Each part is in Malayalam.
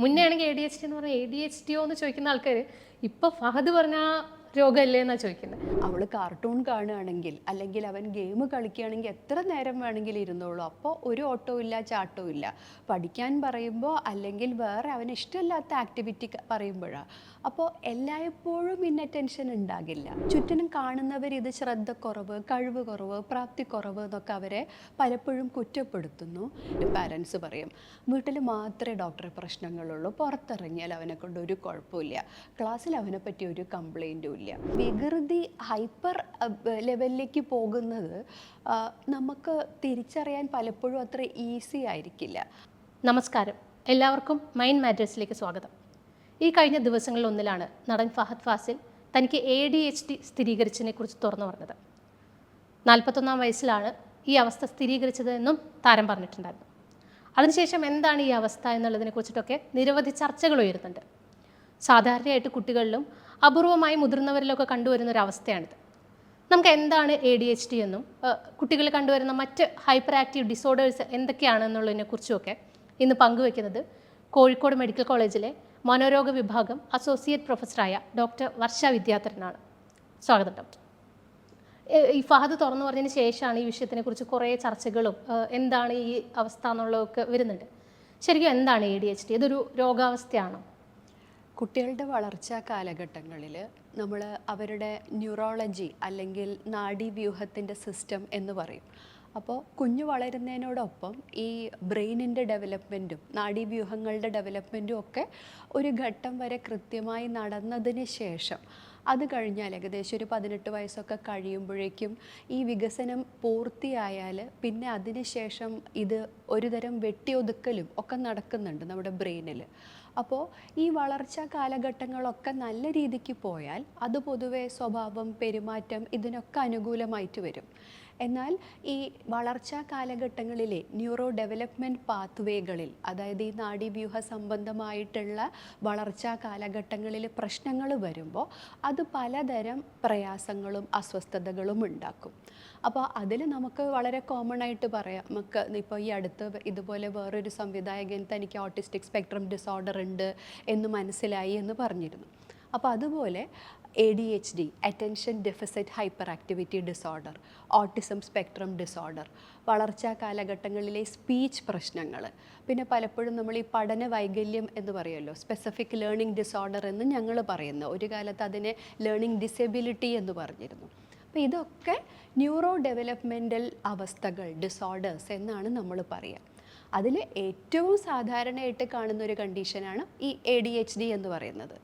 മുന്നേ എ ഡി എച്ച് ഡി എന്ന് പറഞ്ഞാൽ എ ഡി എച്ച് ഡിയോ എന്ന് ചോദിക്കുന്ന ആൾക്കാർ ഇപ്പൊ ഫഹദ് പറഞ്ഞ രോഗമല്ലേ എന്നാ ചോദിക്കുന്നത് അവൾ കാർട്ടൂൺ കാണുകയാണെങ്കിൽ അല്ലെങ്കിൽ അവൻ ഗെയിം കളിക്കുകയാണെങ്കിൽ എത്ര നേരം വേണമെങ്കിലും ഇരുന്നോളൂ. അപ്പോൾ ഒരു ഓട്ടോ ഇല്ല ചാട്ടോ ഇല്ല. പഠിക്കാൻ പറയുമ്പോൾ അല്ലെങ്കിൽ വേറെ അവന് ഇഷ്ടമില്ലാത്ത ആക്ടിവിറ്റി പറയുമ്പോഴാണ് അപ്പോൾ എല്ലായ്പ്പോഴും ഇന്ന ടെൻഷൻ ഉണ്ടാകില്ല. ചുറ്റിനും കാണുന്നവർ ഇത് ശ്രദ്ധ കുറവ് കഴിവ് കുറവ് പ്രാപ്തി കുറവ് എന്നൊക്കെ അവരെ പലപ്പോഴും കുറ്റപ്പെടുത്തുന്നു. പാരൻസ് പറയും വീട്ടിൽ മാത്രമേ ഡോക്ടറെ പ്രശ്നങ്ങളുള്ളൂ. പുറത്തിറങ്ങിയാൽ അവനെ കൊണ്ട് ഒരു കുഴപ്പമില്ല. ക്ലാസ്സിൽ അവനെ പറ്റി ഒരു കംപ്ലൈന്റും ഇല്ല. വികൃതി ഹൈപ്പർ ലെവലിലേക്ക് പോകുന്നത് നമുക്ക് തിരിച്ചറിയാൻ പലപ്പോഴും അത്ര ഈസി ആയിരിക്കില്ല. നമസ്കാരം. എല്ലാവർക്കും മൈൻഡ് മാറ്റേഴ്സിലേക്ക് സ്വാഗതം. ഈ കഴിഞ്ഞ ദിവസങ്ങളിൽ ഒന്നിലാണ് നടൻ ഫഹദ് ഫാസിൽ തനിക്ക് എ ഡി എച്ച് ഡി സ്ഥിരീകരിച്ചതിനെ കുറിച്ച് തുറന്നു പറഞ്ഞത്. നാൽപ്പത്തൊന്നാം വയസ്സിലാണ് ഈ അവസ്ഥ സ്ഥിരീകരിച്ചതെന്നും താരം പറഞ്ഞിട്ടുണ്ടായിരുന്നു. അതിനുശേഷം എന്താണ് ഈ അവസ്ഥ എന്നുള്ളതിനെ കുറിച്ചിട്ടൊക്കെ നിരവധി ചർച്ചകൾ ഉയരുന്നുണ്ട്. സാധാരണയായിട്ട് കുട്ടികളിലും അപൂർവമായി മുതിർന്നവരിലൊക്കെ കണ്ടുവരുന്ന ഒരു അവസ്ഥയാണിത്. നമുക്ക് എന്താണ് എ ഡി എച്ച് ഡി എന്നും കുട്ടികളിൽ കണ്ടുവരുന്ന മറ്റ് ഹൈപ്പർ ആക്റ്റീവ് ഡിസോർഡേഴ്സ് എന്തൊക്കെയാണെന്നുള്ളതിനെ കുറിച്ചുമൊക്കെ ഇന്ന് പങ്കുവെക്കുന്നത് കോഴിക്കോട് മെഡിക്കൽ കോളേജിലെ മനോരോഗ വിഭാഗം അസോസിയേറ്റ് പ്രൊഫസറായ ഡോക്ടർ വർഷ വിദ്യാധരനാണ്. സ്വാഗതം ഡോക്ടർ. ഈ ഫഹദ് തുറന്നു പറഞ്ഞതിന് ശേഷമാണ് ഈ വിഷയത്തിനെ കുറിച്ച് കുറേ ചർച്ചകളും എന്താണ് ഈ അവസ്ഥ എന്നുള്ളതൊക്കെ വരുന്നുണ്ട്. ശരിക്കും എന്താണ് എ ഡി എച്ച് ഡി ഇതൊരു രോഗാവസ്ഥയാണോ? കുട്ടികളുടെ വളർച്ചാ കാലഘട്ടങ്ങളിൽ നമ്മൾ അവരുടെ ന്യൂറോളജി അല്ലെങ്കിൽ നാഡീവ്യൂഹത്തിന്റെ സിസ്റ്റം എന്ന് പറയും. അപ്പോൾ കുഞ്ഞു വളരുന്നതിനോടൊപ്പം ഈ ബ്രെയിനിന്റെ ഡെവലപ്മെന്റും നാഡീവ്യൂഹങ്ങളുടെ ഡെവലപ്മെന്റും ഒക്കെ ഒരു ഘട്ടം വരെ കൃത്യമായി നടന്നതിന് ശേഷം അത് കഴിഞ്ഞാൽ ഏകദേശം ഒരു പതിനെട്ട് വയസ്സൊക്കെ കഴിയുമ്പോഴേക്കും ഈ വികസനം പൂർത്തിയായാൽ പിന്നെ അതിന് ശേഷം ഇത് ഒരുതരം വെട്ടിയൊതുക്കലും ഒക്കെ നടക്കുന്നുണ്ട് നമ്മുടെ ബ്രെയിനിൽ. അപ്പോൾ ഈ വളർച്ചാ കാലഘട്ടങ്ങളൊക്കെ നല്ല രീതിക്ക് പോയാൽ അത് പൊതുവെ സ്വഭാവം പെരുമാറ്റം ഇതിനൊക്കെ അനുകൂലമായിട്ട് വരും. എന്നാൽ ഈ വളർച്ചാ കാലഘട്ടങ്ങളിലെ ന്യൂറോ ഡെവലപ്മെന്റ് പാത്വേകളിൽ അതായത് ഈ നാഡീവ്യൂഹ സംബന്ധമായിട്ടുള്ള വളർച്ചാ കാലഘട്ടങ്ങളിൽ പ്രശ്നങ്ങൾ വരുമ്പോൾ അത് പലതരം പ്രയാസങ്ങളും അസ്വസ്ഥതകളും ഉണ്ടാക്കും. അപ്പോൾ അതിൽ നമുക്ക് വളരെ കോമൺ ആയിട്ട് പറയാം. നമുക്ക് ഇപ്പോൾ ഈ അടുത്ത് ഇതുപോലെ വേറൊരു സംവിധായകൻ തനിക്ക് ഓട്ടിസ്റ്റിക് സ്പെക്ട്രം ഡിസോർഡർ ഉണ്ട് എന്ന് മനസ്സിലായി എന്ന് പറഞ്ഞിരുന്നു. അപ്പോൾ അതുപോലെ A D H D attention deficit hyperactivity disorder autism spectrum disorder വളർച്ചാ കാലഘട്ടങ്ങളിലെ സ്പീച്ച് പ്രശ്നങ്ങൾ പിന്നെ പലപ്പോഴും നമ്മൾ ഈ പഠന വൈകല്യം എന്ന് പറയുമല്ലോ സ്പെസിഫിക് ലേണിംഗ് ഡിസോർഡർ എന്ന് ഞങ്ങൾ പറയുന്നു ഒരു കാലത്ത് അതിനെ ലേണിംഗ് ഡിസബിലിറ്റി എന്ന് പറഞ്ഞിരുന്നു. അപ്പോൾ ഇതൊക്കെ ന്യൂറോ ഡെവലപ്മെന്റൽ അവസ്ഥകൾ ഡിസോർഡേഴ്സ് എന്നാണ് നമ്മൾ പറയുക അതിൽ ഏറ്റവും സാധാരണയായിട്ട് കാണുന്ന ഒരു കണ്ടീഷനാണ് ഈ എ ഡി എച്ച് ഡി എന്ന് പറയുന്നത്.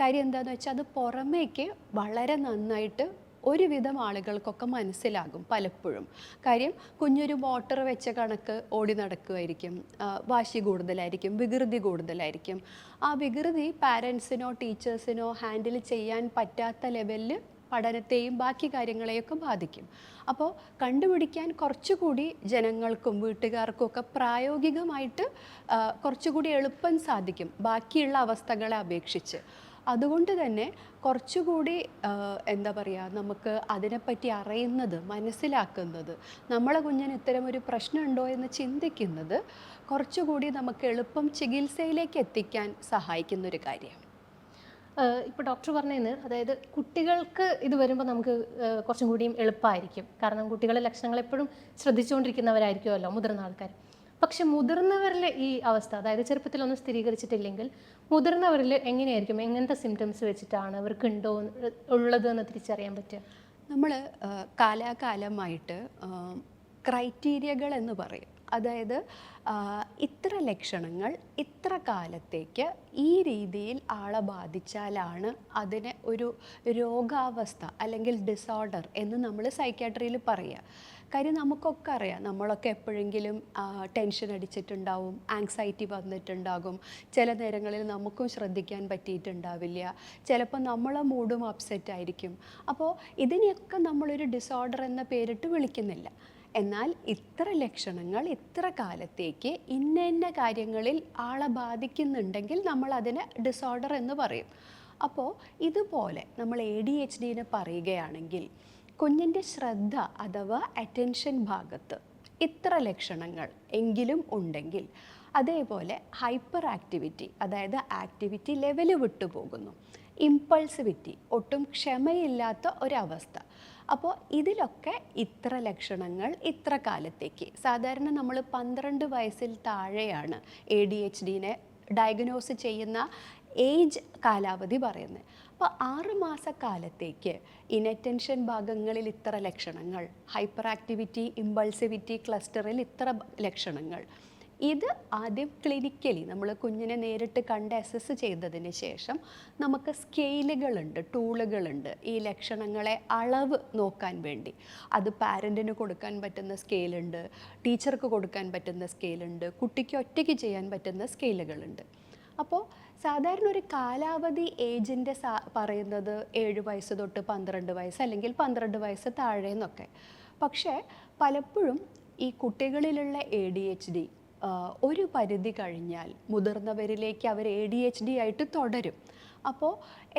കാര്യം എന്താണെന്ന് വെച്ചാൽ അത് പുറമേക്ക് വളരെ നന്നായിട്ട് ഒരുവിധം ആളുകൾക്കൊക്കെ മനസ്സിലാകും പലപ്പോഴും. കാര്യം കുഞ്ഞൊരു മോട്ടർ വെച്ച കണക്ക് ഓടി നടക്കുമായിരിക്കും വാശി കൂടുതലായിരിക്കും വികൃതി കൂടുതലായിരിക്കും. ആ വികൃതി പാരൻസിനോ ടീച്ചേഴ്സിനോ ഹാൻഡിൽ ചെയ്യാൻ പറ്റാത്ത ലെവലിൽ പഠനത്തെയും ബാക്കി കാര്യങ്ങളെയൊക്കെ ബാധിക്കും. അപ്പോൾ കണ്ടുപിടിക്കാൻ കുറച്ചുകൂടി ജനങ്ങൾക്കും വീട്ടുകാർക്കും ഒക്കെ പ്രായോഗികമായിട്ട് കുറച്ചുകൂടി എളുപ്പം സാധിക്കും ബാക്കിയുള്ള അവസ്ഥകളെ അപേക്ഷിച്ച്. അതുകൊണ്ട് തന്നെ കുറച്ചുകൂടി എന്താ പറയുക നമുക്ക് അതിനെപ്പറ്റി അറിയുന്നത് മനസ്സിലാക്കുന്നത് നമ്മളെ കുഞ്ഞിന് ഇത്തരം ഒരു പ്രശ്നമുണ്ടോ എന്ന് ചിന്തിക്കുന്നത് കുറച്ചുകൂടി നമുക്ക് എളുപ്പം ചികിത്സയിലേക്ക് എത്തിക്കാൻ സഹായിക്കുന്ന ഒരു കാര്യം ഇപ്പോൾ ഡോക്ടർ പറഞ്ഞതിന് അതായത് കുട്ടികൾക്ക് ഇത് വരുമ്പോൾ നമുക്ക് കുറച്ചും കൂടിയും എളുപ്പമായിരിക്കും കാരണം കുട്ടികളെ ലക്ഷണങ്ങൾ എപ്പോഴും ശ്രദ്ധിച്ചുകൊണ്ടിരിക്കുന്നവരായിരിക്കുമല്ലോ മുതിർന്ന ആൾക്കാർ. പക്ഷെ മുതിർന്നവരിലെ ഈ അവസ്ഥ അതായത് ചെറുപ്പത്തിലൊന്നും സ്ഥിരീകരിച്ചിട്ടില്ലെങ്കിൽ മുതിർന്നവരിൽ എങ്ങനെയായിരിക്കും? എങ്ങനത്തെ സിംറ്റംസ് വെച്ചിട്ടാണ് അവർക്ക് ഉണ്ടോ ഉള്ളത് എന്ന് തിരിച്ചറിയാൻ പറ്റുക? നമ്മൾ കാലാകാലമായിട്ട് ക്രൈറ്റീരിയകൾ എന്ന് പറയും. അതായത് ഇത്ര ലക്ഷണങ്ങൾ ഇത്ര കാലത്തേക്ക് ഈ രീതിയിൽ ആളെ ബാധിച്ചാലാണ് അതിനെ ഒരു രോഗാവസ്ഥ അല്ലെങ്കിൽ ഡിസോർഡർ എന്ന് നമ്മൾ സൈക്യാട്രിയിൽ പറയുക. കാര്യം നമുക്കൊക്കെ അറിയാം. നമ്മളൊക്കെ എപ്പോഴെങ്കിലും ടെൻഷൻ അടിച്ചിട്ടുണ്ടാവും ആങ്സൈറ്റി വന്നിട്ടുണ്ടാകും. ചില നേരങ്ങളിൽ നമുക്കും ശ്രദ്ധിക്കാൻ പറ്റിയിട്ടുണ്ടാവില്ല. ചിലപ്പോൾ നമ്മളെ മൂഡും അപ്സെറ്റ് ആയിരിക്കും. അപ്പോൾ ഇതിനെയൊക്കെ നമ്മളൊരു ഡിസോർഡർ എന്ന പേരിട്ട് വിളിക്കുന്നില്ല. എന്നാൽ ഇത്ര ലക്ഷണങ്ങൾ ഇത്ര കാലത്തേക്ക് ഇന്ന ഇന്ന കാര്യങ്ങളിൽ ആളെ ബാധിക്കുന്നുണ്ടെങ്കിൽ നമ്മൾ അതിനെ ഡിസോർഡർ എന്ന് പറയും. അപ്പോൾ ഇതുപോലെ നമ്മൾ എ ഡി എച്ച് ഡിനെ പറയുകയാണെങ്കിൽ കുഞ്ഞിന്റെ ശ്രദ്ധ അഥവാ അറ്റൻഷൻ ഭാഗത്ത് ഇത്ര ലക്ഷണങ്ങൾ എങ്കിലും ഉണ്ടെങ്കിൽ അതേപോലെ ഹൈപ്പർ ആക്ടിവിറ്റി അതായത് ആക്ടിവിറ്റി ലെവൽ വിട്ടുപോകുന്നു ഇമ്പൾസിവിറ്റി ഒട്ടും ക്ഷമയില്ലാത്ത ഒരവസ്ഥ. അപ്പോൾ ഇതിലൊക്കെ ഇത്ര ലക്ഷണങ്ങൾ ഇത്ര കാലത്തേക്ക്. സാധാരണ നമ്മൾ പന്ത്രണ്ട് വയസ്സിൽ താഴെയാണ് എ ഡി എച്ച് ഡിനെ ഡയഗ്നോസ് ചെയ്യുന്ന ഏജ് കാലാവധി പറയുന്നത്. അപ്പോൾ ആറുമാസക്കാലത്തേക്ക് ഇനറ്റൻഷൻ ഭാഗങ്ങളിൽ ഇത്ര ലക്ഷണങ്ങൾ ഹൈപ്പർ ആക്ടിവിറ്റി ഇമ്പൾസിവിറ്റി ക്ലസ്റ്ററിൽ ഇത്ര ലക്ഷണങ്ങൾ. ഇത് ആദ്യം ക്ലിനിക്കലി നമ്മൾ കുഞ്ഞിനെ നേരിട്ട് കണ്ട് അസസ് ചെയ്തതിന് ശേഷം നമുക്ക് സ്കെയിലുകളുണ്ട് ടൂളുകളുണ്ട് ഈ ലക്ഷണങ്ങളെ അളവ് നോക്കാൻ വേണ്ടി. അത് പാരന്റിന് കൊടുക്കാൻ പറ്റുന്ന സ്കെയിലുണ്ട് ടീച്ചർക്ക് കൊടുക്കാൻ പറ്റുന്ന സ്കെയിലുണ്ട് കുട്ടിക്ക് ഒറ്റയ്ക്ക് ചെയ്യാൻ പറ്റുന്ന സ്കെയിലുകളുണ്ട് അപ്പോൾ സാധാരണ ഒരു കാലാവധി ഏജിന്റെ പറയുന്നത് ഏഴ് വയസ്സ് തൊട്ട് പന്ത്രണ്ട് വയസ്സ് അല്ലെങ്കിൽ പന്ത്രണ്ട് വയസ്സ് താഴെ എന്നൊക്കെ. പക്ഷേ പലപ്പോഴും ഈ കുട്ടികളിലുള്ള എ ഡി എച്ച് ഡി ഒരു പരിധി കഴിഞ്ഞാൽ മുതിർന്നവരിലേക്ക് അവർ എ ഡി എച്ച് ഡി ആയിട്ട് തുടരും. അപ്പോൾ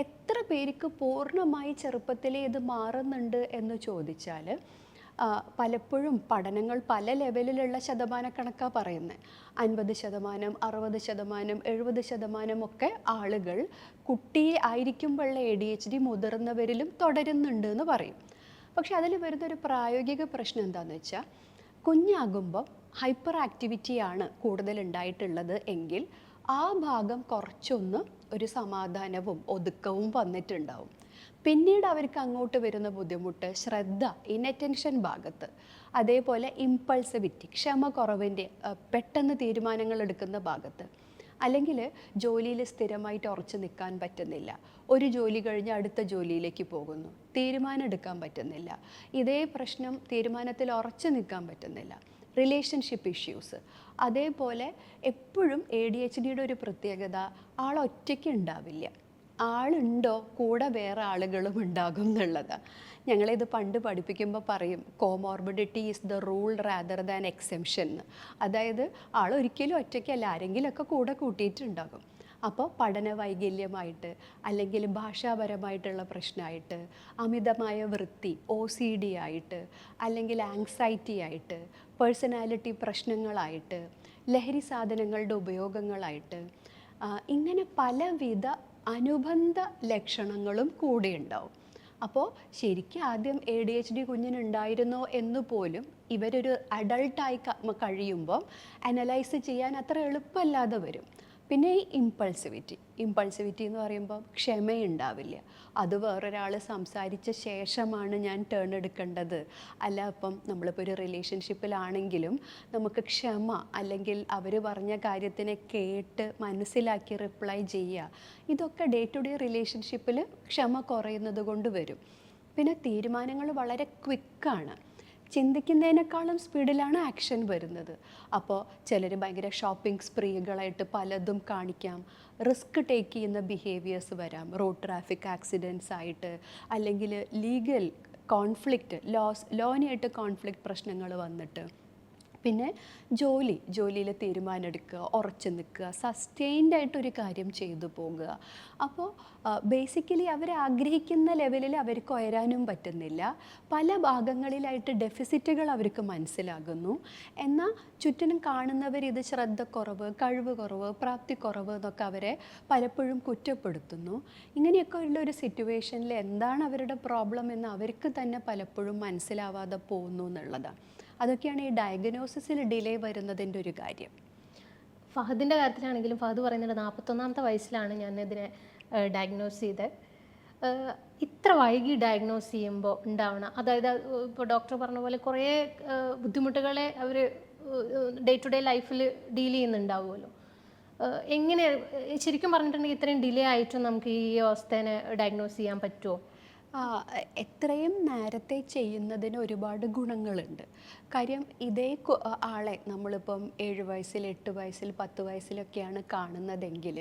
എത്ര പേർക്ക് പൂർണമായി ചെറുപ്പത്തിലേ ഇത് മാറുന്നുണ്ട് എന്ന് ചോദിച്ചാൽ പലപ്പോഴും പഠനങ്ങൾ പല ലെവലിലുള്ള ശതമാനക്കണക്കാണ് പറയുന്നത് അൻപത് ശതമാനം അറുപത് ശതമാനം എഴുപത് ശതമാനം ഒക്കെ ആളുകൾ കുട്ടിയെ ആയിരിക്കുമ്പോഴുള്ള എ ഡി എച്ച് ഡി മുതിർന്നവരിലും തുടരുന്നുണ്ട് എന്ന് പറയും. പക്ഷെ അതിൽ വരുന്നൊരു പ്രായോഗിക പ്രശ്നം എന്താണെന്ന് വെച്ചാൽ കുഞ്ഞാകുമ്പോൾ ഹൈപ്പർ ആക്ടിവിറ്റിയാണ് കൂടുതൽ ഉണ്ടായിട്ടുള്ളത് എങ്കിൽ ആ ഭാഗം കുറച്ചൊന്ന് ഒരു സമാധാനവും ഒതുക്കവും വന്നിട്ടുണ്ടാവും. പിന്നീട് അവർക്ക് അങ്ങോട്ട് വരുന്ന ബുദ്ധിമുട്ട് ശ്രദ്ധ ഇനറ്റൻഷൻ ഭാഗത്ത്. അതേപോലെ ഇമ്പൾസിവിറ്റി ക്ഷമ കുറവിന്റെ പെട്ടെന്ന് തീരുമാനങ്ങൾ എടുക്കുന്ന ഭാഗത്ത്. അല്ലെങ്കിൽ ജോലിയിൽ സ്ഥിരമായിട്ട് ഉറച്ചു നിൽക്കാൻ പറ്റുന്നില്ല. ഒരു ജോലി കഴിഞ്ഞ് അടുത്ത ജോലിയിലേക്ക് പോകുന്നു. തീരുമാനം എടുക്കാൻ പറ്റുന്നില്ല. ഇതേ പ്രശ്നം തീരുമാനത്തിൽ ഉറച്ചു നിൽക്കാൻ പറ്റുന്നില്ല. റിലേഷൻഷിപ്പ് ഇഷ്യൂസ് അതേപോലെ എപ്പോഴും എ ഡി എച്ച് ഡിയുടെ ഒരു പ്രത്യേകത ആൾ ഒറ്റയ്ക്ക് ഉണ്ടാവില്ല. ആളുണ്ടോ? കൂടെ വേറെ ആളുകളും ഉണ്ടാകും എന്നുള്ളത്. ഞങ്ങളിത് പണ്ട് പഠിപ്പിക്കുമ്പോൾ പറയും comorbidity is the rule rather than exemption അതായത് ആൾ ഒരിക്കലും ഒറ്റയ്ക്കല്ല ആരെങ്കിലുമൊക്കെ കൂടെ കൂട്ടിയിട്ടുണ്ടാകും. അപ്പോൾ പഠന വൈകല്യമായിട്ട് അല്ലെങ്കിൽ ഭാഷാപരമായിട്ടുള്ള പ്രശ്നമായിട്ട് അമിതമായ വൃത്തി ഒ സി ഡി ആയിട്ട് അല്ലെങ്കിൽ ആങ്സൈറ്റി ആയിട്ട് പേഴ്സണാലിറ്റി പ്രശ്നങ്ങളായിട്ട് ലഹരി സാധനങ്ങളുടെ ഉപയോഗങ്ങളായിട്ട് ഇങ്ങനെ പലവിധ അനുബന്ധ ലക്ഷണങ്ങളും കൂടെ ഉണ്ടാവും അപ്പോൾ ശരിക്കും ആദ്യം എ ഡി എച്ച് ഡി കുഞ്ഞിനുണ്ടായിരുന്നോ എന്ന് പോലും ഇവരൊരു അഡൾട്ടായി കഴിയുമ്പോൾ അനലൈസ് ചെയ്യാൻ അത്ര എളുപ്പമല്ലാതെ വരും. പിന്നെ ഈ ഇമ്പൾസിവിറ്റി ഇമ്പൾസിവിറ്റി എന്ന് പറയുമ്പോൾ ക്ഷമയുണ്ടാവില്ല. അത് വേറൊരാൾ സംസാരിച്ച ശേഷമാണ് ഞാൻ ടേൺ എടുക്കേണ്ടത്. അല്ല അപ്പം നമ്മളിപ്പോൾ ഒരു റിലേഷൻഷിപ്പിലാണെങ്കിലും നമുക്ക് ക്ഷമ അല്ലെങ്കിൽ അവർ പറഞ്ഞ കാര്യത്തിനെ കേട്ട് മനസ്സിലാക്കി റിപ്ലൈ ചെയ്യുക ഇതൊക്കെ ഡേ ടു ഡേ റിലേഷൻഷിപ്പിൽ ക്ഷമ കുറയുന്നത് കൊണ്ട് വരും. പിന്നെ തീരുമാനങ്ങൾ വളരെ ക്വിക്കാണ് ചിന്തിക്കുന്നതിനേക്കാളും സ്പീഡിലാണ് ആക്ഷൻ വരുന്നത്. അപ്പോൾ ചിലർ ഭയങ്കര ഷോപ്പിംഗ് സ്പ്രീകളായിട്ട് പലതും കാണിക്കാം. റിസ്ക് ടേക്ക് ചെയ്യുന്ന ബിഹേവിയേഴ്സ് വരാം. റോഡ് ട്രാഫിക് ആക്സിഡൻസ് ആയിട്ട് അല്ലെങ്കിൽ ലീഗൽ കോൺഫ്ലിക്റ്റ് ലോസ് ലോനായിട്ട് കോൺഫ്ലിക്റ്റ് പ്രശ്നങ്ങൾ വന്നിട്ട്. പിന്നെ ജോലി ജോലിയിൽ തീരുമാനമെടുക്കുക ഉറച്ചു നിൽക്കുക സസ്റ്റെയിൻഡ് ആയിട്ടൊരു കാര്യം ചെയ്തു പോകുക. അപ്പോൾ ബേസിക്കലി അവർ ആഗ്രഹിക്കുന്ന ലെവലിൽ അവർക്ക് ഉയരാനും പറ്റുന്നില്ല. പല ഭാഗങ്ങളിലായിട്ട് ഡെഫിസിറ്റുകൾ അവർക്ക് മനസ്സിലാകുന്നു. എന്നാൽ ചുറ്റിനും കാണുന്നവർ ഇത് ശ്രദ്ധക്കുറവ് കഴിവ് കുറവ് പ്രാപ്തി കുറവ് എന്നൊക്കെ അവരെ പലപ്പോഴും കുറ്റപ്പെടുത്തുന്നു. ഇങ്ങനെയൊക്കെ ഉള്ള ഒരു സിറ്റുവേഷനിൽ എന്താണ് അവരുടെ പ്രോബ്ലം എന്ന് അവർക്ക് തന്നെ പലപ്പോഴും മനസ്സിലാവാതെ പോകുന്നു എന്നുള്ളതാണ്. അതൊക്കെയാണ് ഈ ഡയഗ്നോസിസിൽ ഡിലേ വരുന്നതിന്റെ ഒരു കാര്യം. ഫഹദിന്റെ കാര്യത്തിലാണെങ്കിലും ഫഹദ് പറയുന്നത് നാൽപ്പത്തൊന്നാമത്തെ വയസ്സിലാണ് ഞാൻ ഇതിനെ ഡയഗ്നോസ് ചെയ്തത് ഇത്ര വൈകി ഡയഗ്നോസ് ചെയ്യുമ്പോൾ ഉണ്ടാവണം. അതായത് ഇപ്പോൾ ഡോക്ടർ പറഞ്ഞ പോലെ കുറേ ബുദ്ധിമുട്ടുകളെ അവർ ഡേ ടു ഡേ ലൈഫിൽ ഡീൽ ചെയ്യുന്നുണ്ടാവുമല്ലോ. എങ്ങനെ ശരിക്കും പറഞ്ഞിട്ടുണ്ടെങ്കിൽ ഇത്രയും ഡിലേ ആയിട്ടും നമുക്ക് ഈ അവസ്ഥേനെ ഡയഗ്നോസ് ചെയ്യാൻ പറ്റുമോ? എത്രയും നേരത്തെ ചെയ്യുന്നതിന് ഒരുപാട് ഗുണങ്ങളുണ്ട്. കാര്യം ഇതേ ആളെ നമ്മളിപ്പം ഏഴ് വയസ്സിൽ എട്ട് വയസ്സിൽ പത്ത് വയസ്സിലൊക്കെയാണ് കാണുന്നതെങ്കിൽ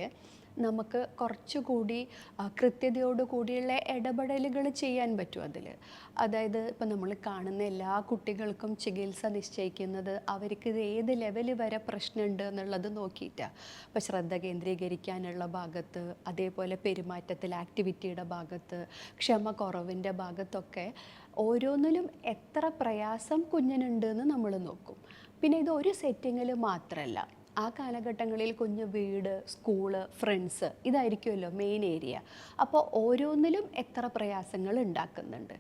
നമുക്ക് കുറച്ചുകൂടി കൃത്യതയോടുകൂടിയുള്ള കൃത്യതയോട് കൂടിയുള്ള ഇടപെടലുകൾ ചെയ്യാൻ പറ്റും അതിൽ അതായത് ഇപ്പം നമ്മൾ കാണുന്ന എല്ലാ കുട്ടികൾക്കും ചികിത്സ നിശ്ചയിക്കുന്നത് അവർക്ക് ഏത് ലെവൽ വരെ പ്രശ്നമുണ്ട് എന്നുള്ളത് നോക്കിയിട്ടാണ് അപ്പോൾ ശ്രദ്ധ കേന്ദ്രീകരിക്കാനുള്ള ഭാഗത്ത് അതേപോലെ പെരുമാറ്റത്തിൽ ആക്ടിവിറ്റിയുടെ ഭാഗത്ത് ക്ഷമ കുറവിന്റെ ഭാഗത്തൊക്കെ ഓരോന്നിലും എത്ര പ്രയാസം കുഞ്ഞിനുണ്ട് എന്ന് നമ്മൾ നോക്കും. പിന്നെ ഇത് ഒരു സെറ്റിങ്ങിൽ മാത്രമല്ല ആ കാലഘട്ടങ്ങളിൽ കുഞ്ഞ് വീട് സ്കൂൾ ഫ്രണ്ട്സ് ഇതായിരിക്കുമല്ലോ മെയിൻ ഏരിയ അപ്പോൾ ഓരോന്നിലും എത്ര പ്രയാസങ്ങൾ ഉണ്ടാക്കുന്നുണ്ട്.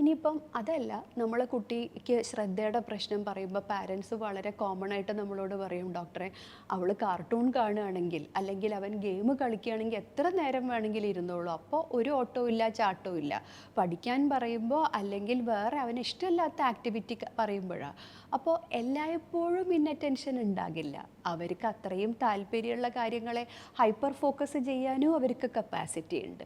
ഇനിയിപ്പം അതല്ല നമ്മളെ കുട്ടിക്ക് ശ്രദ്ധയുടെ പ്രശ്നം പറയുമ്പോൾ പാരൻസ് വളരെ കോമൺ ആയിട്ട് നമ്മളോട് പറയും ഡോക്ടറെ അവൾ കാർട്ടൂൺ കാണുകയാണെങ്കിൽ അല്ലെങ്കിൽ അവൻ ഗെയിം കളിക്കുകയാണെങ്കിൽ എത്ര നേരം വേണമെങ്കിലും ഇരുന്നോളൂ. അപ്പോൾ ഒരു ഓട്ടോ ഇല്ല ചാട്ടോ ഇല്ല. പഠിക്കാൻ പറയുമ്പോൾ അല്ലെങ്കിൽ വേറെ അവന് ഇഷ്ടമില്ലാത്ത ആക്ടിവിറ്റി പറയുമ്പോഴാണ് അപ്പോൾ എല്ലായ്പ്പോഴും ഇന്നറ്റൻഷൻ ഉണ്ടാകില്ല. അവർക്ക് അത്രയും താല്പര്യമുള്ള കാര്യങ്ങളെ ഹൈപ്പർ ഫോക്കസ് ചെയ്യാനും അവർക്ക് കപ്പാസിറ്റി ഉണ്ട്.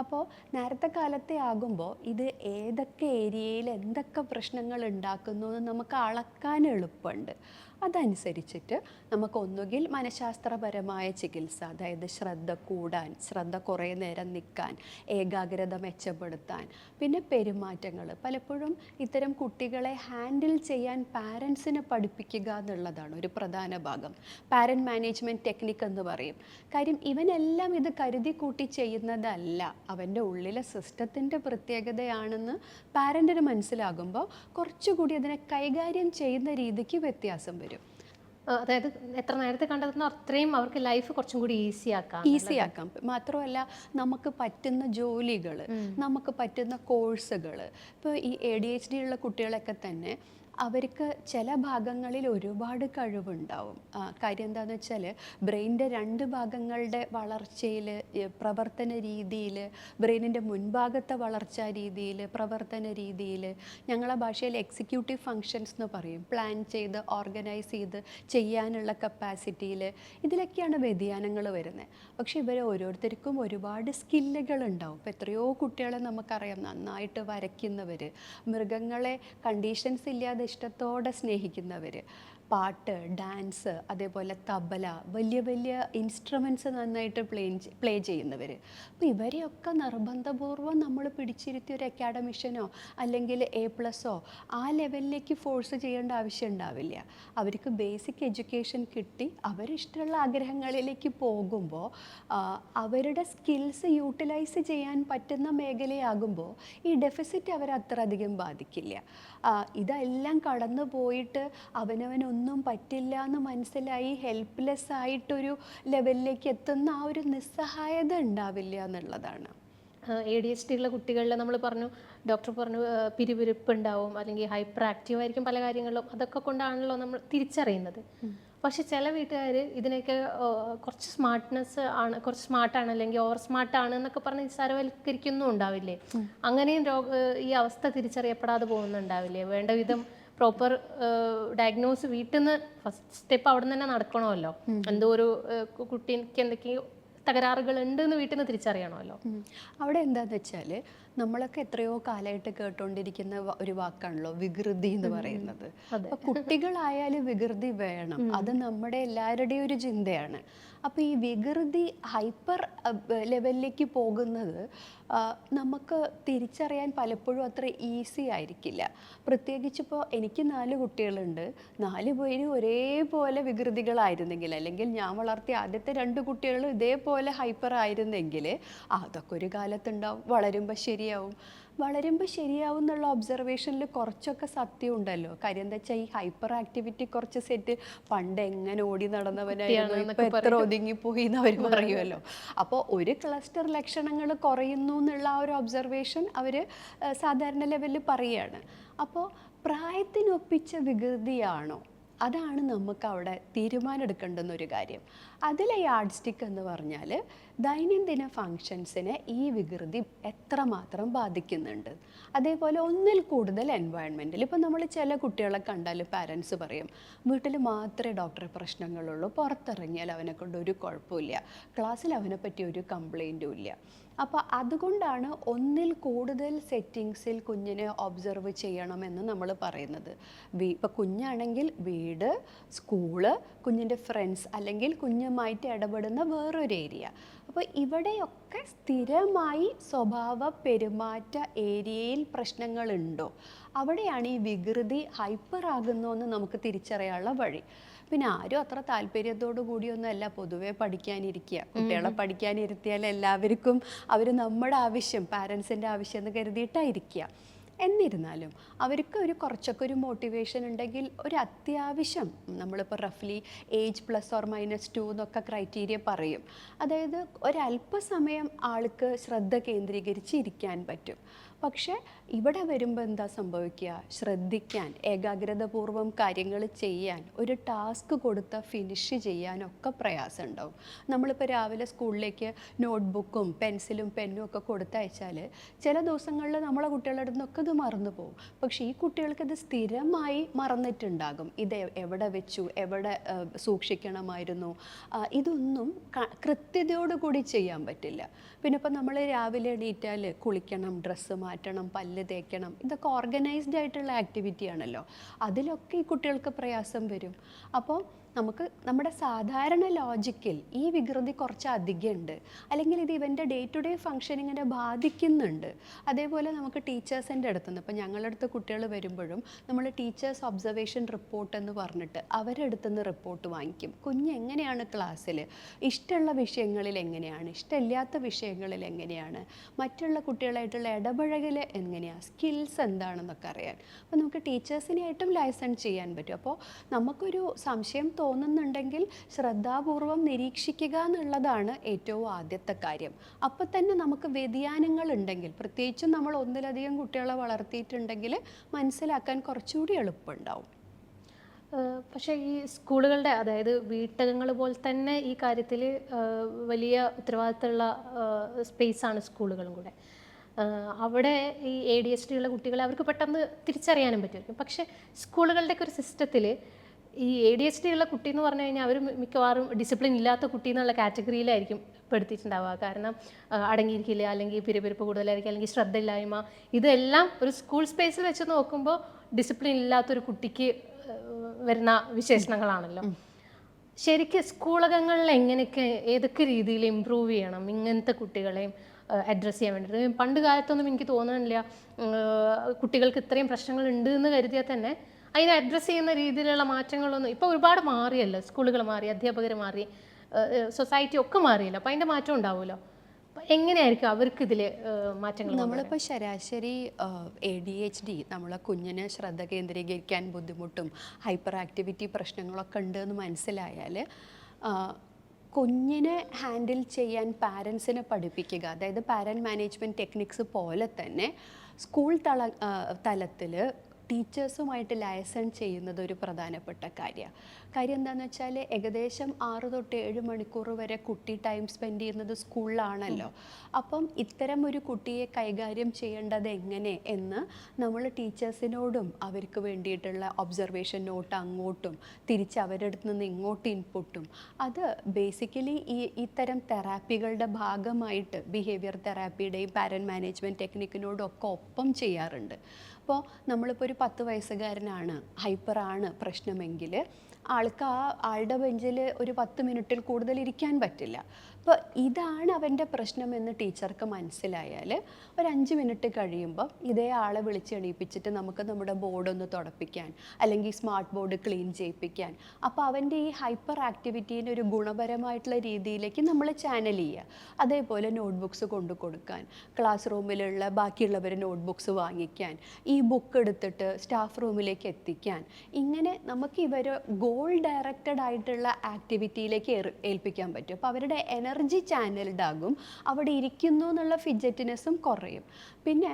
അപ്പോൾ നേരത്തെ കാലത്തെ ആകുമ്പോൾ ഇത് ഏതൊക്കെ ഏരിയയിൽ എന്തൊക്കെ പ്രശ്നങ്ങൾ ഉണ്ടാക്കുന്നു എന്ന് നമുക്ക് അളക്കാൻ എളുപ്പമുണ്ട്. അതനുസരിച്ചിട്ട് നമുക്ക് ഒന്നുകിൽ മനഃശാസ്ത്രപരമായ ചികിത്സ അതായത് ശ്രദ്ധ കൂടാൻ ശ്രദ്ധ കുറേ നേരം നിൽക്കാൻ ഏകാഗ്രത മെച്ചപ്പെടുത്താൻ പിന്നെ പെരുമാറ്റങ്ങൾ. പലപ്പോഴും ഇത്തരം കുട്ടികളെ ഹാൻഡിൽ ചെയ്യാൻ പാരൻസിനെ പഠിപ്പിക്കുക എന്നുള്ളതാണ് ഒരു പ്രധാന ഭാഗം. പാരന്റ് മാനേജ്മെന്റ് ടെക്നിക്ക് എന്ന് പറയും. കാര്യം ഇവനെല്ലാം ഇത് കരുതി കൂട്ടി ചെയ്യുന്നതല്ല. അവന്റെ ഉള്ളിലെ സിസ്റ്റത്തിന്റെ പ്രത്യേകതയാണെന്ന് പാരന്റിന് മനസ്സിലാകുമ്പോൾ കുറച്ചുകൂടി അതിനെ കൈകാര്യം ചെയ്യുന്ന രീതിക്ക് വ്യത്യാസം വരും. അതായത് എത്ര നേരത്തെ കണ്ടതെന്നോ അത്രയും അവർക്ക് ലൈഫ് കുറച്ചും കൂടി ഈസി ആക്കാം ഈസി ആക്കാം. മാത്രമല്ല നമുക്ക് പറ്റുന്ന ജോലികൾ നമുക്ക് പറ്റുന്ന കോഴ്സുകൾ ഇപ്പോൾ ഈ എ ഡി എച്ച് ഡി ഉള്ള കുട്ടികളൊക്കെ തന്നെ അവർക്ക് ചില ഭാഗങ്ങളിൽ ഒരുപാട് കഴിവുണ്ടാവും. കാര്യം എന്താണെന്ന് വെച്ചാൽ ബ്രെയിനിന്റെ രണ്ട് ഭാഗങ്ങളുടെ വളർച്ചയിൽ പ്രവർത്തന രീതിയിൽ ബ്രെയിനിന്റെ മുൻഭാഗത്തെ വളർച്ചാ രീതിയിൽ പ്രവർത്തന രീതിയിൽ ഞങ്ങളെ ഭാഷയിൽ എക്സിക്യൂട്ടീവ് ഫങ്ഷൻസ് എന്ന് പറയും. പ്ലാൻ ചെയ്ത് ഓർഗനൈസ് ചെയ്ത് ചെയ്യാനുള്ള കപ്പാസിറ്റിയിൽ ഇതിലൊക്കെയാണ് വ്യതിയാനങ്ങൾ വരുന്നത് പക്ഷേ ഇവർ ഓരോരുത്തർക്കും ഒരുപാട് സ്കില്ലുകൾ ഉണ്ടാവും ഇപ്പോൾ എത്രയോ കുട്ടികളെ നമുക്കറിയാം നന്നായിട്ട് വരയ്ക്കുന്നവർ മൃഗങ്ങളെ കണ്ടീഷൻസ് ഇല്ലാതെ ഇഷ്ടത്തോടെ സ്നേഹിക്കുന്നവർ പാട്ട് ഡാൻസ് അതേപോലെ തബല വലിയ വലിയ ഇൻസ്ട്രുമെന്റ്സ് നന്നായിട്ട് പ്ലേ പ്ലേ ചെയ്യുന്നവർ അപ്പോൾ ഇവരെയൊക്കെ നിർബന്ധപൂർവം നമ്മൾ പിടിച്ചിരുത്തി ഒരു അക്കാഡമിഷനോ അല്ലെങ്കിൽ എ പ്ലസോ ആ ലെവലിലേക്ക് ഫോഴ്സ് ചെയ്യേണ്ട ആവശ്യം ഉണ്ടാവില്ല. അവർക്ക് ബേസിക് എഡ്യൂക്കേഷൻ കിട്ടി അവരിഷ്ടമുള്ള ആഗ്രഹങ്ങളിലേക്ക് പോകുമ്പോൾ അവരുടെ സ്കിൽസ് യൂട്ടിലൈസ് ചെയ്യാൻ പറ്റുന്ന മേഖലയാകുമ്പോൾ ഈ ഡെഫിസിറ്റ് അവരെ ബാധിക്കില്ല. ഇതെല്ലാം കടന്നു പോയിട്ട് അവനവനൊന്നും പറ്റില്ല എന്ന് മനസ്സിലായി ഹെൽപ്ലെസ് ആയിട്ടൊരു ലെവലിലേക്ക് എത്തുന്ന ആ ഒരു നിസ്സഹായത ഉണ്ടാവില്ല എന്നുള്ളതാണ്. എ ഡി എച്ച് ഡി ഉള്ള കുട്ടികളിൽ നമ്മൾ പറഞ്ഞു ഡോക്ടർ പറഞ്ഞു പിരിവിരിപ്പ് ഉണ്ടാവും അല്ലെങ്കിൽ ഹൈപ്പർ ആക്റ്റീവ് ആയിരിക്കും പല കാര്യങ്ങളിലും. അതൊക്കെ കൊണ്ടാണല്ലോ നമ്മൾ തിരിച്ചറിയുന്നത്. പക്ഷെ ചില വീട്ടുകാർ ഇതിനൊക്കെ കുറച്ച് സ്മാർട്ട്നെസ് ആണ് കുറച്ച് സ്മാർട്ടാണ് അല്ലെങ്കിൽ ഓവർ സ്മാർട്ടാണ് എന്നൊക്കെ പറഞ്ഞ് നിസ്സാരവൽക്കരിക്കുന്നു ഉണ്ടാവില്ലേ? അങ്ങനെയും രോഗ ഈ അവസ്ഥ തിരിച്ചറിയപ്പെടാതെ പോകുന്നുണ്ടാവില്ലേ? വേണ്ട വിധം പ്രോപ്പർ ഡയഗ്നോസ് വീട്ടിൽ നിന്ന് ഫസ്റ്റ് സ്റ്റെപ്പ് അവിടെ നിന്ന് തന്നെ നടക്കണമല്ലോ. എന്തോ ഒരു കുട്ടിക്ക് എന്തൊക്കെയോ തകരാറുകൾ ഉണ്ട് എന്ന് വീട്ടിൽ നിന്ന് തിരിച്ചറിയണമല്ലോ അവിടെ എന്താന്ന് വെച്ചാൽ നമ്മളൊക്കെ എത്രയോ കാലമായിട്ട് കേട്ടോണ്ടിരിക്കുന്ന ഒരു വാക്കാണല്ലോ വികൃതി എന്ന് പറയുന്നത്. അപ്പൊ കുട്ടികളായാലും വികൃതി വേണം. അത് നമ്മുടെ എല്ലാവരുടെയും ഒരു ചിന്തയാണ്. അപ്പൊ ഈ വികൃതി ഹൈപ്പർ ലെവലിലേക്ക് പോകുന്നത് നമുക്ക് തിരിച്ചറിയാൻ പലപ്പോഴും അത്ര ഈസി ആയിരിക്കില്ല. പ്രത്യേകിച്ച് ഇപ്പോൾ എനിക്ക് നാല് കുട്ടികളുണ്ട്. നാല് പേരും ഒരേപോലെ വികൃതികളായിരുന്നെങ്കിൽ അല്ലെങ്കിൽ ഞാൻ വളർത്തിയ ആദ്യത്തെ രണ്ട് കുട്ടികളും ഇതേപോലെ ഹൈപ്പർ ആയിരുന്നെങ്കിൽ അതൊക്കെ ഒരു കാലത്തുണ്ടാവും വളരുമ്പോൾ ശരിയാവും. വളരുമ്പോൾ ശരിയാവും എന്നുള്ള ഒബ്സർവേഷനിൽ കുറച്ചൊക്കെ സത്യം ഉണ്ടല്ലോ കാര്യം എന്താ വെച്ചാൽ ഈ ഹൈപ്പർ ആക്ടിവിറ്റി കുറച്ച് സെറ്റ് പണ്ട് എങ്ങനെ ഓടി നടന്നവനായിരുന്നു ഇപ്പൊ എത്ര ഒതുങ്ങിപ്പോയി എന്ന് അവർ പറയുമല്ലോ അപ്പോൾ ഒരു ക്ലസ്റ്റർ ലക്ഷണങ്ങൾ കുറയുന്നു എന്നുള്ള ആ ഒരു ഒബ്സർവേഷൻ അവർ സാധാരണ ലെവലിൽ പറയുകയാണ് അപ്പോൾ പ്രായത്തിനൊപ്പിച്ച വികൃതിയാണോ? അതാണ് നമുക്ക് അവിടെ തീരുമാനമെടുക്കേണ്ടുന്ന ഒരു കാര്യം. അതിലെ യാർഡ് സ്റ്റിക്ക് എന്ന് പറഞ്ഞാൽ ദൈനംദിന ഫങ്ഷൻസിനെ ഈ വികൃതി എത്രമാത്രം ബാധിക്കുന്നുണ്ട്? അതേപോലെ ഒന്നിൽ കൂടുതൽ എൻവയൺമെന്റിൽ ഇപ്പം നമ്മൾ ചില കുട്ടികളെ കണ്ടാൽ പാരൻസ് പറയും വീട്ടിൽ മാത്രമേ ഡോക്ടറെ പ്രശ്നങ്ങളുള്ളൂ പുറത്തിറങ്ങിയാൽ അവനെ കൊണ്ട് ഒരു കുഴപ്പമില്ല ക്ലാസ്സിൽ അവനെ പറ്റി ഒരു കംപ്ലൈന്റും ഇല്ല. അപ്പോൾ അതുകൊണ്ടാണ് ഒന്നിൽ കൂടുതൽ സെറ്റിങ്സിൽ കുഞ്ഞിനെ ഒബ്സർവ് ചെയ്യണമെന്ന് നമ്മൾ പറയുന്നത്. ഇപ്പോൾ കുഞ്ഞാണെങ്കിൽ വീട് സ്കൂൾ കുഞ്ഞിന്റെ ഫ്രണ്ട്സ് അല്ലെങ്കിൽ കുഞ്ഞുമായിട്ട് ഇടപെടുന്ന വേറൊരു ഏരിയ. അപ്പോൾ ഇവിടെയൊക്കെ സ്ഥിരമായി സ്വഭാവ പെരുമാറ്റ ഏരിയയിൽ പ്രശ്നങ്ങളുണ്ടോ? അവിടെയാണ് ഈ വികൃതി ഹൈപ്പർ ആകുന്നതെന്ന് നമുക്ക് തിരിച്ചറിയാനുള്ള വഴി. പിന്നെ ആരും അത്ര താല്പര്യത്തോടു കൂടിയൊന്നുമല്ല പൊതുവെ പഠിക്കാനിരിക്കുക. കുട്ടികളെ പഠിക്കാനിരുത്തിയാൽ എല്ലാവർക്കും അവർ നമ്മുടെ ആവശ്യം പാരൻസിന്റെ ആവശ്യം എന്ന് കരുതിയിട്ടായിരിക്കുക. എന്നിരുന്നാലും അവർക്ക് ഒരു കുറച്ചൊക്കെ ഒരു മോട്ടിവേഷൻ ഉണ്ടെങ്കിൽ ഒരു അത്യാവശ്യം നമ്മളിപ്പോൾ റഫ്ലി age plus or minus two എന്നൊക്കെ ക്രൈറ്റീരിയ പറയും. അതായത് ഒരല്പസമയം ആൾക്ക് ശ്രദ്ധ കേന്ദ്രീകരിച്ച് ഇരിക്കാൻ പറ്റും. പക്ഷേ ഇവിടെ വരുമ്പോൾ എന്താ സംഭവിക്കുക? ശ്രദ്ധിക്കാൻ ഏകാഗ്രതപൂർവം കാര്യങ്ങൾ ചെയ്യാൻ ഒരു ടാസ്ക് കൊടുത്ത ഫിനിഷ് ചെയ്യാനൊക്കെ പ്രയാസം ഉണ്ടാവും. നമ്മളിപ്പോൾ രാവിലെ സ്കൂളിലേക്ക് നോട്ട്ബുക്കും പെൻസിലും പെന്നും ഒക്കെ കൊടുത്തയച്ചാൽ ചില ദിവസങ്ങളിൽ നമ്മളെ കുട്ടികളുടെ നിന്നൊക്കെ ഇത് മറന്നു പോകും. പക്ഷേ ഈ കുട്ടികൾക്ക് ഇത് സ്ഥിരമായി മറന്നിട്ടുണ്ടാകും. ഇത് എവിടെ വെച്ചു? എവിടെ സൂക്ഷിക്കണമായിരുന്നു? ഇതൊന്നും കൃത്യതയോടുകൂടി ചെയ്യാൻ പറ്റില്ല. പിന്നെ ഇപ്പം നമ്മൾ രാവിലെ എണീറ്റാൽ കുളിക്കണം ഡ്രസ്സ് മാറ്റണം പല്ല് തേക്കണം ഇതൊക്കെ ഓർഗനൈസ്ഡ് ആയിട്ടുള്ള ആക്ടിവിറ്റി ആണല്ലോ. അതിലൊക്കെ ഈ കുട്ടികൾക്ക് പ്രയാസം വരും. അപ്പോൾ നമുക്ക് നമ്മുടെ സാധാരണ ലോജിക്കിൽ ഈ വികൃതി കുറച്ച് അധികമുണ്ട്. അല്ലെങ്കിൽ ഇത് ഇവന്റെ ഡേ ടു ഡേ ഫങ്ഷനിങ്ങിനെ ബാധിക്കുന്നുണ്ട്. അതേപോലെ നമുക്ക് ടീച്ചേഴ്സിന്റെ അടുത്ത് നിന്ന് ഞങ്ങളുടെ അടുത്ത് കുട്ടികൾ വരുമ്പോഴും നമ്മൾ ടീച്ചേഴ്സ് ഒബ്സർവേഷൻ റിപ്പോർട്ട് എന്ന് പറഞ്ഞിട്ട് അവരുടെ അടുത്ത് നിന്ന് റിപ്പോർട്ട് വാങ്ങിക്കും. കുഞ്ഞ് എങ്ങനെയാണ് ക്ലാസ്സിൽ ഇഷ്ടമുള്ള വിഷയങ്ങളിൽ എങ്ങനെയാണ്? ഇഷ്ടമില്ലാത്ത വിഷയങ്ങളിൽ എങ്ങനെയാണ്? മറ്റുള്ള കുട്ടികളായിട്ടുള്ള ഇടപഴകൽ എങ്ങനെയാണ് സ്കിൽസ് എന്താണെന്നൊക്കെ അറിയാൻ. അപ്പോൾ നമുക്ക് ടീച്ചേഴ്സിനെയായിട്ടും ലൈസൺ ചെയ്യാൻ പറ്റും. അപ്പോൾ നമുക്കൊരു സംശയം തോന്നുന്നുണ്ടെങ്കിൽ ശ്രദ്ധാപൂർവം നിരീക്ഷിക്കുക എന്നുള്ളതാണ് ഏറ്റവും ആദ്യത്തെ കാര്യം. അപ്പം തന്നെ നമുക്ക് വ്യതിയാനങ്ങൾ ഉണ്ടെങ്കിൽ പ്രത്യേകിച്ചും നമ്മൾ ഒന്നിലധികം കുട്ടികളെ വളർത്തിയിട്ടുണ്ടെങ്കിൽ മനസ്സിലാക്കാൻ കുറച്ചുകൂടി എളുപ്പമുണ്ടാവും. പക്ഷേ ഈ സ്കൂളുകളുടെ അതായത് വീട്ടകങ്ങൾ പോലെ തന്നെ ഈ കാര്യത്തിൽ വലിയ ഉത്തരവാദിത്തമുള്ള സ്പേസാണ് സ്കൂളുകളും കൂടെ. അവിടെ ഈ എ ഡി എസ് ടി ഉള്ള കുട്ടികളെ അവർക്ക് പെട്ടെന്ന് തിരിച്ചറിയാനും പറ്റുമായിരിക്കും. പക്ഷേ സ്കൂളുകളുടെയൊക്കെ ഒരു സിസ്റ്റത്തിൽ ഈ എ ഡി എസ് ടി ഉള്ള കുട്ടി എന്ന് പറഞ്ഞു കഴിഞ്ഞാൽ അവർ മിക്കവാറും ഡിസിപ്ലിൻ ഇല്ലാത്ത കുട്ടി എന്നുള്ള കാറ്റഗറിയിലായിരിക്കും പെടുത്തിയിട്ടുണ്ടാവുക. കാരണം അടങ്ങിയിരിക്കില്ല അല്ലെങ്കിൽ പിരിപിരിപ്പ് കൂടുതലായിരിക്കും അല്ലെങ്കിൽ ശ്രദ്ധയില്ലായ്മ. ഇതെല്ലാം ഒരു സ്കൂൾ സ്പേസിൽ വെച്ച് നോക്കുമ്പോൾ ഡിസിപ്ലിൻ ഇല്ലാത്തൊരു കുട്ടിക്ക് വരുന്ന വിശേഷണങ്ങളാണല്ലോ. ശരിക്കും സ്കൂളകങ്ങളിൽ എങ്ങനെയൊക്കെ ഏതൊക്കെ രീതിയിൽ ഇമ്പ്രൂവ് ചെയ്യണം ഇങ്ങനത്തെ കുട്ടികളെയും അഡ്രസ്സ് ചെയ്യാൻ വേണ്ടിയിട്ട്? പണ്ട് കാലത്തൊന്നും എനിക്ക് തോന്നുന്നില്ല കുട്ടികൾക്ക് ഇത്രയും പ്രശ്നങ്ങൾ ഉണ്ട് എന്ന് കരുതിയാൽ തന്നെ അതിനെ അഡ്രസ്സ് ചെയ്യുന്ന രീതിയിലുള്ള മാറ്റങ്ങളൊന്നും ഇപ്പോൾ ഒരുപാട് മാറിയല്ലോ. സ്കൂളുകൾ മാറി അധ്യാപകർ മാറി സൊസൈറ്റി ഒക്കെ മാറിയല്ലോ. അപ്പോൾ അതിന്റെ മാറ്റം ഉണ്ടാവുമല്ലോ. എങ്ങനെയായിരിക്കും അവർക്ക് ഇതിൽ മാറ്റങ്ങൾ നമ്മളിപ്പോൾ ശരാശരി എ ഡി എച്ച് ഡി നമ്മളെ കുഞ്ഞിന് ശ്രദ്ധ കേന്ദ്രീകരിക്കാൻ ബുദ്ധിമുട്ടും ഹൈപ്പർ ആക്ടിവിറ്റി പ്രശ്നങ്ങളൊക്കെ ഉണ്ട് എന്ന് മനസ്സിലായാൽ കുഞ്ഞിനെ ഹാൻഡിൽ ചെയ്യാൻ പാരൻസിനെ പഠിപ്പിക്കുക അതായത് പാരന്റ് മാനേജ്മെന്റ് ടെക്നിക്സ് പോലെ തന്നെ സ്കൂൾ തല തലത്തിൽ ടീച്ചേഴ്സുമായിട്ട് ലൈസൺ ചെയ്യുന്നത് ഒരു പ്രധാനപ്പെട്ട കാര്യമാണ് കാര്യം എന്താണെന്ന് വെച്ചാൽ ഏകദേശം ആറ് തൊട്ട് ഏഴ് മണിക്കൂർ വരെ കുട്ടി ടൈം സ്പെൻഡ് ചെയ്യുന്നത് സ്കൂളിലാണല്ലോ. അപ്പം ഇത്തരം ഒരു കുട്ടിയെ കൈകാര്യം ചെയ്യേണ്ടത് എങ്ങനെ എന്ന് നമ്മൾ ടീച്ചേഴ്സിനോടും അവർക്ക് വേണ്ടിയിട്ടുള്ള ഒബ്സർവേഷൻ നോട്ട് അങ്ങോട്ടും തിരിച്ച് അവരുടെ അടുത്ത് നിന്ന് ഇങ്ങോട്ട് ഇൻപുട്ടും. അത് ബേസിക്കലി ഈ ഇത്തരം തെറാപ്പികളുടെ ഭാഗമായിട്ട് ബിഹേവിയർ തെറാപ്പിയുടെയും പാരന്റ് മാനേജ്മെന്റ് ടെക്നിക്കിനോടും ഒക്കെ ഒപ്പം ചെയ്യാറുണ്ട്. അപ്പോൾ നമ്മളിപ്പോൾ ഒരു പത്ത് വയസ്സുകാരനാണ് ഹൈപ്പറാണ് പ്രശ്നമെങ്കിൽ ആൾക്ക് ആ ആളുടെ ബെഞ്ചിൽ ഒരു പത്ത് മിനിറ്റിൽ കൂടുതൽ ഇരിക്കാൻ പറ്റില്ല. അപ്പോൾ ഇതാണ് അവന്റെ പ്രശ്നമെന്ന് ടീച്ചർക്ക് മനസ്സിലായാൽ ഒരു അഞ്ച് മിനിറ്റ് കഴിയുമ്പോൾ ഇതേ ആളെ വിളിച്ച് എണീപ്പിച്ചിട്ട് നമുക്ക് നമ്മുടെ ബോർഡ് ഒന്ന് തുടപ്പിക്കാൻ അല്ലെങ്കിൽ സ്മാർട്ട് ബോർഡ് ക്ലീൻ ചെയ്യിപ്പിക്കാൻ. അപ്പോൾ അവന്റെ ഈ ഹൈപ്പർ ആക്ടിവിറ്റീനെ ഒരു ഗുണപരമായിട്ടുള്ള രീതിയിലേക്ക് നമ്മൾ ചാനൽ ചെയ്യുക. അതേപോലെ നോട്ട്ബുക്സ് കൊണ്ടു കൊടുക്കാൻ ക്ലാസ് റൂമിലുള്ള ബാക്കിയുള്ളവർ നോട്ട്ബുക്സ് വാങ്ങിക്കാൻ ഈ ബുക്ക് എടുത്തിട്ട് സ്റ്റാഫ് റൂമിലേക്ക് എത്തിക്കാൻ. ഇങ്ങനെ നമുക്ക് ഇവർ ഗോൾ ഡയറക്റ്റഡ് ആയിട്ടുള്ള ആക്ടിവിറ്റിയിലേക്ക് ഏൽപ്പിക്കാൻ പറ്റും. അപ്പോൾ അവരുടെ എനർജി ചാനൽഡ് ആകും അവിടെ ഇരിക്കുന്നു എന്നുള്ള ഫിജറ്റിനെസ്സും കുറയും. പിന്നെ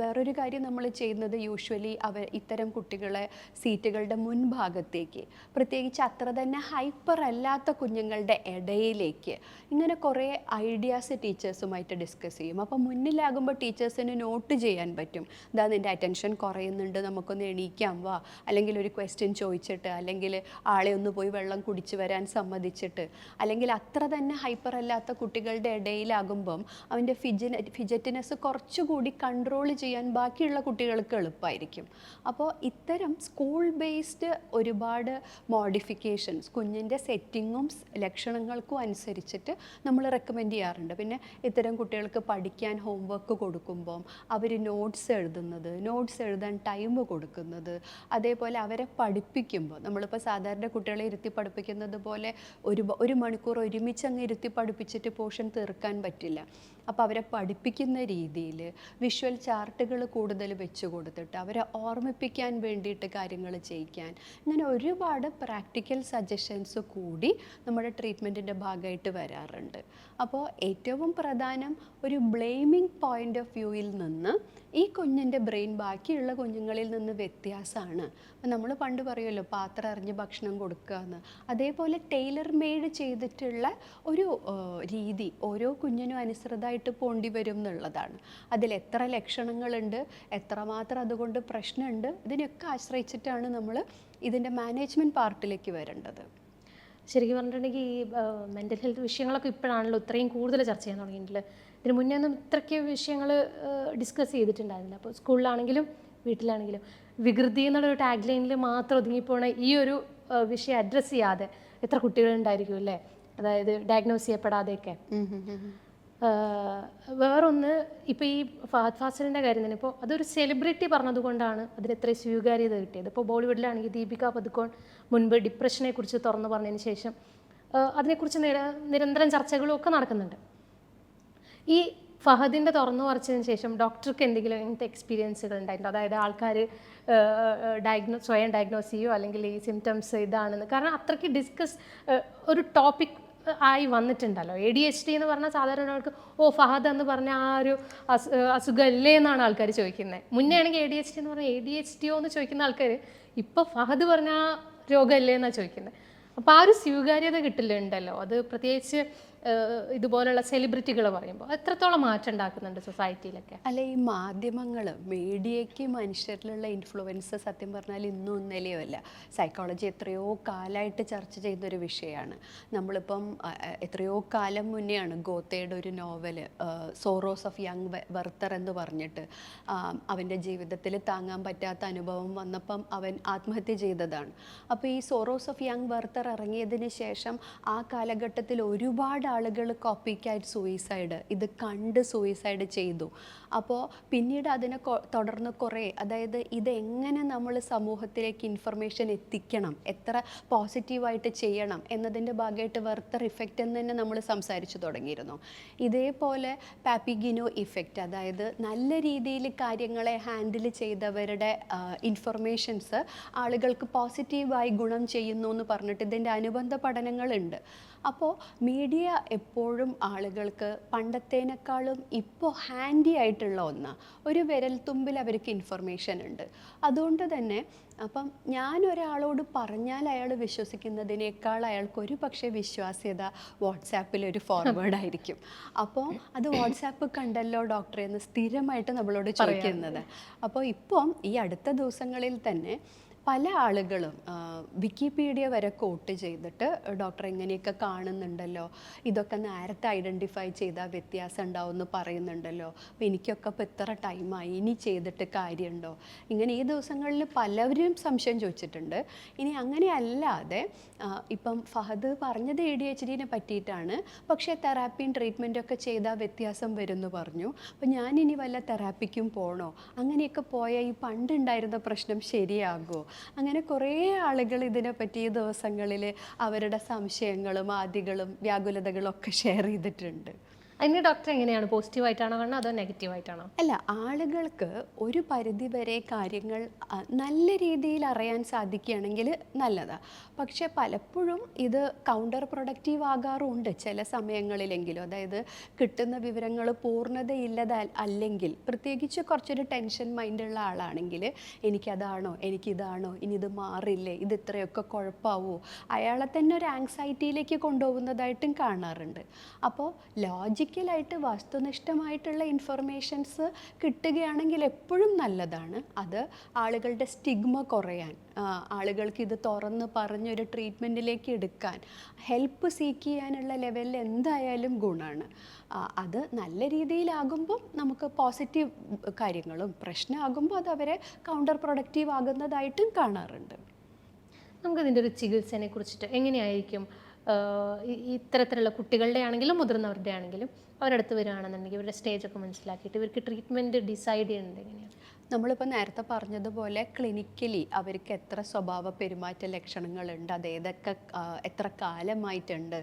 വേറൊരു കാര്യം നമ്മൾ ചെയ്യുന്നത് യൂഷ്വലി അവർ ഇത്തരം കുട്ടികളെ സീറ്റുകളുടെ മുൻഭാഗത്തേക്ക്. പ്രത്യേകിച്ച് അത്ര തന്നെ ഹൈപ്പർ അല്ലാത്ത കുഞ്ഞുങ്ങളുടെ ഇടയിലേക്ക്. ഇങ്ങനെ കുറേ ഐഡിയാസ് ടീച്ചേഴ്സുമായിട്ട് ഡിസ്കസ് ചെയ്യും. അപ്പോൾ മുന്നിലാകുമ്പോൾ ടീച്ചേഴ്സിന് നോട്ട് ചെയ്യാൻ പറ്റും. ഇതാ നിന്റെ അറ്റൻഷൻ കുറയുന്നുണ്ട് നമുക്കൊന്ന് എണീക്കാം വാ. അല്ലെങ്കിൽ ഒരു ക്വസ്റ്റ്യൻ ചോദിച്ചിട്ട് അല്ലെങ്കിൽ ആളെ ഒന്ന് പോയി വെള്ളം കുടിച്ച് വരാൻ സമ്മതിച്ചിട്ട്. അല്ലെങ്കിൽ അത്ര തന്നെ ഹൈപ്പർ അല്ലാത്ത കുട്ടികളുടെ ഇടയിലാകുമ്പം അവന്റെ ഫിജിന ഫിജറ്റിനെസ് കുറച്ചുകൂടി കൺട്രോൾ ചെയ്യാൻ ബാക്കിയുള്ള കുട്ടികൾക്ക് എളുപ്പമായിരിക്കും അപ്പോൾ ഇത്തരം സ്കൂൾ ബേസ്ഡ് ഒരുപാട് മോഡിഫിക്കേഷൻസ് കുഞ്ഞിന്റെ സെറ്റിങ്ങും ലക്ഷണങ്ങൾക്കും അനുസരിച്ചിട്ട് നമ്മൾ റെക്കമെൻഡ് ചെയ്യാറുണ്ട്. പിന്നെ ഇത്തരം കുട്ടികൾക്ക് പഠിക്കാൻ ഹോംവർക്ക് കൊടുക്കുമ്പോൾ അവർ നോട്ട്സ് എഴുതുന്നത് നോട്ട്സ് എഴുതാൻ ടൈം കൊടുക്കുന്നത് അതേപോലെ അവരെ പഠിപ്പിക്കുമ്പോൾ നമ്മളിപ്പോൾ സാധാരണ കുട്ടികളെ ഇരുത്തി പഠിപ്പിക്കുന്നത് പോലെ ഒരു ഒരു മണിക്കൂർ ഒരുമിച്ച് അങ്ങ് ഇരുത്തി പഠിപ്പിച്ചിട്ട് പോർഷൻ തീർക്കാൻ പറ്റില്ല. അപ്പോൾ അവരെ പഠിപ്പിക്കുന്ന രീതിയിൽ വിഷ്വൽ ചാർട്ടുകൾ കൂടുതൽ വെച്ച് കൊടുത്തിട്ട് അവരെ ഓർമ്മിപ്പിക്കാൻ വേണ്ടിയിട്ട് കാര്യങ്ങൾ ചെയ്യിക്കാൻ. ഇങ്ങനെ ഒരുപാട് പ്രാക്ടിക്കൽ സജഷൻസ് കൂടി നമ്മുടെ ട്രീറ്റ്മെന്റിന്റെ ഭാഗമായിട്ട് വരാറുണ്ട്. അപ്പോൾ ഏറ്റവും പ്രധാനം ഒരു ബ്ലെയിമിംഗ് പോയിന്റ് ഓഫ് വ്യൂവിൽ നിന്ന് ഈ കുഞ്ഞിന്റെ ബ്രെയിൻ ബാക്കിയുള്ള കുഞ്ഞുങ്ങളിൽ നിന്ന് വ്യത്യാസമാണ്. നമ്മൾ പണ്ട് പറയുമല്ലോ പാത്രം അറിഞ്ഞ് ഭക്ഷണം കൊടുക്കുക എന്ന്. അതേപോലെ ടൈലർ മെയ്ഡ് ചെയ്തിട്ടുള്ള ഒരു രീതി ഓരോ കുഞ്ഞിനും അനുസൃതമായിട്ട് പോണ്ടി വരും എന്നുള്ളതാണ്. അതിൽ എത്ര ലക്ഷണങ്ങളുണ്ട് എത്രമാത്രം അതുകൊണ്ട് പ്രശ്നമുണ്ട് ഇതിനെയൊക്കെ ആശ്രയിച്ചിട്ടാണ് നമ്മൾ ഇതിന്റെ മാനേജ്മെന്റ് പാർട്ടിലേക്ക് വരേണ്ടത്. ശരിക്കും പറഞ്ഞിട്ടുണ്ടെങ്കിൽ ഈ മെന്റൽ ഹെൽത്ത് വിഷയങ്ങളൊക്കെ ഇപ്പോഴാണല്ലോ ഇത്രയും കൂടുതൽ ചർച്ച ചെയ്യാൻ തുടങ്ങിയിട്ടുള്ളത്. ഇതിന് മുന്നേ ഒന്നും ഇത്രയ്ക്ക് വിഷയങ്ങൾ ഡിസ്കസ് ചെയ്തിട്ടുണ്ടായിരുന്നില്ല. അപ്പോൾ സ്കൂളിലാണെങ്കിലും വീട്ടിലാണെങ്കിലും വികൃതി എന്നുള്ളൊരു ടാഗ് ലൈനിൽ മാത്രം ഒതുങ്ങിപ്പോണ ഈ ഒരു വിഷയം അഡ്രസ്സ് ചെയ്യാതെ എത്ര കുട്ടികളുണ്ടായിരിക്കും അല്ലേ? അതായത് ഡയഗ്നോസ് ചെയ്യപ്പെടാതെയൊക്കെ. വേറൊന്ന് ഇപ്പോൾ ഈ ഫഹദ് ഫാസിലിന്റെ കാര്യം തന്നെ. ഇപ്പോൾ അതൊരു സെലിബ്രിറ്റി പറഞ്ഞതുകൊണ്ടാണ് അതിന് സ്വീകാര്യത കിട്ടിയത്. ഇപ്പോൾ ബോളിവുഡിലാണെങ്കിൽ ദീപിക പതുക്കോൺ മുൻപ് ഡിപ്രഷനെ കുറിച്ച് തുറന്നു പറഞ്ഞതിന് ശേഷം അതിനെക്കുറിച്ച് നിര- നിരന്തരം ചർച്ചകളും ഒക്കെ നടക്കുന്നുണ്ട്. ഈ ഫഹദിന്റെ തുറന്നു പറിച്ചതിന് ശേഷം ഡോക്ടർക്ക് എന്തെങ്കിലും ഇങ്ങനത്തെ എക്സ്പീരിയൻസുകൾ ഉണ്ടായിട്ടുണ്ടോ? അതായത് ആൾക്കാർ ഡയഗ്നോ സ്വയം ഡയഗ്നോസ് ചെയ്യുമോ അല്ലെങ്കിൽ ഈ സിംറ്റംസ് ഇതാണെന്ന്. കാരണം അത്രയ്ക്ക് ഡിസ്കസ് ഒരു ടോപ്പിക് ആയി വന്നിട്ടുണ്ടല്ലോ. എ ഡി എച്ച് ഡി എന്ന് പറഞ്ഞാൽ സാധാരണ ആൾക്ക് ഓ ഫഹദ് എന്ന് പറഞ്ഞ ആ ഒരു അസു അസുഖമല്ലേ എന്നാണ് ആൾക്കാർ ചോദിക്കുന്നത് മുന്നേ ആണെങ്കിൽ എ ഡി എച്ച് ഡി എന്ന് പറഞ്ഞാൽ എ ഡി എച്ച് ഡിയോ എന്ന് ചോദിക്കുന്ന ആൾക്കാർ ഇപ്പോൾ ഫഹദ് പറഞ്ഞ രോഗമല്ലേ എന്നാണ് ചോദിക്കുന്നത് അപ്പോൾ ആ ഒരു സ്വീകാര്യത കിട്ടില്ലുണ്ടല്ലോ. അത് പ്രത്യേകിച്ച് ഇതുപോലുള്ള സെലിബ്രിറ്റികൾ പറയുമ്പോൾ എത്രത്തോളം മാറ്റം ഉണ്ടാക്കുന്നുണ്ട് സൊസൈറ്റിയിലൊക്കെ അല്ല ഈ മാധ്യമങ്ങൾ മീഡിയയ്ക്ക് മനുഷ്യരിലുള്ള ഇൻഫ്ലുവൻസ് സത്യം പറഞ്ഞാൽ ഇന്നും ഇന്നലെയോ സൈക്കോളജി എത്രയോ കാലമായിട്ട് ചർച്ച ചെയ്യുന്ന ഒരു വിഷയമാണ് നമ്മളിപ്പം എത്രയോ കാലം മുന്നെയാണ് ഗോത്തയുടെ ഒരു novel sorrows of young Werther എന്ന് പറഞ്ഞിട്ട് അവന്റെ ജീവിതത്തിൽ താങ്ങാൻ പറ്റാത്ത അനുഭവം വന്നപ്പം അവൻ ആത്മഹത്യ ചെയ്തതാണ്. അപ്പോൾ ഈ സോറോസ് ഓഫ് യങ് വെർത്തർ ഇറങ്ങിയതിന് ശേഷം ആ കാലഘട്ടത്തിൽ ഒരുപാട് ആളുകൾ കോപ്പിക്കായിട്ട് സൂയിസൈഡ് ഇത് കണ്ട് സൂയിസൈഡ് ചെയ്തു. അപ്പോൾ പിന്നീട് അതിനെ തുടർന്ന് കുറേ അതായത് ഇതെങ്ങനെ നമ്മൾ സമൂഹത്തിലേക്ക് ഇൻഫർമേഷൻ എത്തിക്കണം എത്ര പോസിറ്റീവായിട്ട് ചെയ്യണം എന്നതിന്റെ ഭാഗമായിട്ട് വെർത്തർ ഇഫക്റ്റ് എന്ന് തന്നെ നമ്മൾ സംസാരിച്ചു തുടങ്ങിയിരുന്നു. ഇതേപോലെ പാപ്പിഗിനോ ഇഫക്റ്റ് അതായത് നല്ല രീതിയിൽ കാര്യങ്ങളെ ഹാൻഡിൽ ചെയ്തവരുടെ ഇൻഫർമേഷൻസ് ആളുകൾക്ക് പോസിറ്റീവായി ഗുണം ചെയ്യുന്നു എന്ന് പറഞ്ഞിട്ട് ഇതിന്റെ അനുബന്ധ പഠനങ്ങളുണ്ട്. അപ്പോൾ മീഡിയ എപ്പോഴും ആളുകൾക്ക് പണ്ടത്തേനേക്കാളും ഇപ്പോൾ ഹാൻഡി ആയിട്ടുള്ള ഒന്നാണ് ഒരു വിരൽത്തുമ്പിൽ അവർക്ക് ഇൻഫർമേഷൻ ഉണ്ട്. അതുകൊണ്ട് തന്നെ അപ്പം ഞാൻ ഒരാളോട് പറഞ്ഞാൽ അയാൾ വിശ്വസിക്കുന്നതിനേക്കാൾ അയാൾക്ക് ഒരു പക്ഷേ വിശ്വാസ്യത വാട്സാപ്പിൽ ഒരു ഫോർവേഡ് ആയിരിക്കും. അപ്പോൾ അത് വാട്സാപ്പ് കണ്ടല്ലോ ഡോക്ടറെ എന്ന് സ്ഥിരമായിട്ട് നമ്മളോട് ചോദിക്കുന്നത്. അപ്പോൾ ഇപ്പം ഈ അടുത്ത ദിവസങ്ങളിൽ തന്നെ പല ആളുകളും വിക്കിപീഡിയ വരെ കോട്ട് ചെയ്തിട്ട് ഡോക്ടർ എങ്ങനെയൊക്കെ കാണുന്നുണ്ടല്ലോ. ഇതൊക്കെ നേരത്തെ ഐഡന്റിഫൈ ചെയ്താൽ വ്യത്യാസം ഉണ്ടാവും എന്ന് പറയുന്നുണ്ടല്ലോ. അപ്പോൾ എനിക്കൊക്കെ ഇപ്പോൾ ഇത്ര ടൈമായി ഇനി ചെയ്തിട്ട് കാര്യമുണ്ടോ? ഇങ്ങനെ ഈ ദിവസങ്ങളിൽ പലവരും സംശയം ചോദിച്ചിട്ടുണ്ട്. ഇനി അങ്ങനെ അല്ലാതെ ഇപ്പം ഫഹദ് പറഞ്ഞത് എ ഡി എച്ച് ഡിനെ പറ്റിയിട്ടാണ്. പക്ഷേ തെറാപ്പിയും ട്രീറ്റ്മെന്റും ഒക്കെ ചെയ്താൽ വ്യത്യാസം വരുമെന്ന് പറഞ്ഞു. അപ്പോൾ ഞാനിനി വല്ല തെറാപ്പിക്കും പോകണോ അങ്ങനെയൊക്കെ പോയാൽ ഈ പണ്ടുണ്ടായിരുന്ന പ്രശ്നം ശരിയാകുമോ അങ്ങനെ കുറേ ആളുകൾ ഇതിനെപ്പറ്റി ഈ ദിവസങ്ങളിൽ അവരുടെ സംശയങ്ങളും ആദികളും വ്യാകുലതകളും ഒക്കെ ഷെയർ ചെയ്തിട്ടുണ്ട്. അതിന് ഡോക്ടർ എങ്ങനെയാണ്? പോസിറ്റീവായിട്ടാണോ കാണുന്നത് അതോ നെഗറ്റീവായിട്ടാണോ അല്ല ആളുകൾക്ക് ഒരു പരിധി വരെ കാര്യങ്ങൾ നല്ല രീതിയിൽ അറിയാൻ സാധിക്കുകയാണെങ്കിൽ നല്ലതാണ് പക്ഷേ പലപ്പോഴും ഇത് കൗണ്ടർ പ്രൊഡക്റ്റീവ് ആകാറുണ്ട്. ചില സമയങ്ങളിലെങ്കിലും. അതായത് കിട്ടുന്ന വിവരങ്ങൾ പൂർണതയില്ലത അല്ലെങ്കിൽ പ്രത്യേകിച്ച് കുറച്ചൊരു ടെൻഷൻ മൈൻഡുള്ള ആളാണെങ്കിൽ എനിക്കതാണോ എനിക്കിതാണോ ഇനി ഇത് മാറില്ലേ ഇത് ഇത്രയൊക്കെ കുഴപ്പമാവോ അയാളെ തന്നെ ഒരു ആങ്സൈറ്റിയിലേക്ക് കൊണ്ടുപോകുന്നതായിട്ടും കാണാറുണ്ട്. അപ്പോൾ ലോജിക്കലായിട്ട് വസ്തുനിഷ്ഠമായിട്ടുള്ള ഇൻഫർമേഷൻസ് കിട്ടുകയാണെങ്കിൽ എപ്പോഴും നല്ലതാണ്. അത് ആളുകളുടെ സ്റ്റിഗ്മ കുറയാൻ ആളുകൾക്ക് ഇത് തുറന്ന് പറഞ്ഞൊരു ട്രീറ്റ്മെന്റിലേക്ക് എടുക്കാൻ ഹെൽപ്പ് സീക്ക് ചെയ്യാനുള്ള ലെവലിൽ എന്തായാലും ഗുണമാണ് അത് നല്ല രീതിയിലാകുമ്പോൾ നമുക്ക് പോസിറ്റീവ് കാര്യങ്ങളും പ്രശ്നമാകുമ്പോൾ അത് അവരെ കൗണ്ടർ പ്രൊഡക്റ്റീവ് ആകുന്നതായിട്ടും കാണാറുണ്ട്. നമുക്കതിന്റെ ഒരു ചികിത്സയെ കുറിച്ചിട്ട് എങ്ങനെയായിരിക്കും ഇത്തരത്തിലുള്ള കുട്ടികളുടെ ആണെങ്കിലും മുതിർന്നവരുടെ ആണെങ്കിലും അവരുടെ അടുത്ത് വരികയാണെന്നുണ്ടെങ്കിൽ ഇവരുടെ സ്റ്റേജ് ഒക്കെ മനസ്സിലാക്കിയിട്ട് ഇവർക്ക് ട്രീറ്റ്മെന്റ് ഡിസൈഡ് ചെയ്യുന്നത് എങ്ങനെയാണ്? നമ്മളിപ്പോൾ നേരത്തെ പറഞ്ഞതുപോലെ ക്ലിനിക്കലി അവർക്ക് എത്ര സ്വഭാവ പെരുമാറ്റ ലക്ഷണങ്ങളുണ്ട് അത് ഏതൊക്കെ എത്ര കാലമായിട്ടുണ്ട്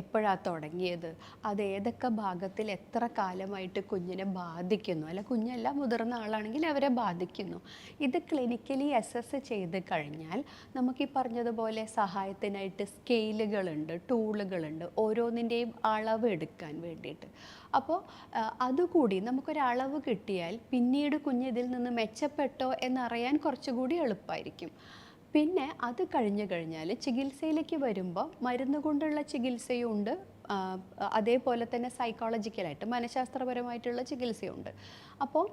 എപ്പോഴാണ് തുടങ്ങിയത് അത് ഏതൊക്കെ ഭാഗത്തിൽ എത്ര കാലമായിട്ട് കുഞ്ഞിനെ ബാധിക്കുന്നു അല്ല കുഞ്ഞല്ല മുതിർന്ന ആളാണെങ്കിൽ അവരെ ബാധിക്കുന്നു. ഇത് ക്ലിനിക്കലി അസസ് ചെയ്ത് കഴിഞ്ഞാൽ നമുക്ക് ഈ പറഞ്ഞതുപോലെ സഹായത്തിനായിട്ട് സ്കെയിലുകളുണ്ട് ടൂളുകളുണ്ട് ഓരോന്നിന്റെയും അളവ് എടുക്കാൻ വേണ്ടിയിട്ട്. അപ്പോൾ അതുകൂടി നമുക്കൊരളവ് കിട്ടിയാൽ പിന്നീട് കുഞ്ഞ് ഇതിൽ നിന്ന് മെച്ചപ്പെട്ടോ എന്നറിയാൻ കുറച്ചുകൂടി എളുപ്പമായിരിക്കും പിന്നെ അത് കഴിഞ്ഞു കഴിഞ്ഞാൽ ചികിത്സയിലേക്ക് വരുമ്പോൾ മരുന്ന് കൊണ്ടുള്ള ചികിത്സയുണ്ട് അതേപോലെ തന്നെ സൈക്കോളജിക്കലായിട്ട് മനഃശാസ്ത്രപരമായിട്ടുള്ള ചികിത്സയുണ്ട് അപ്പോൾ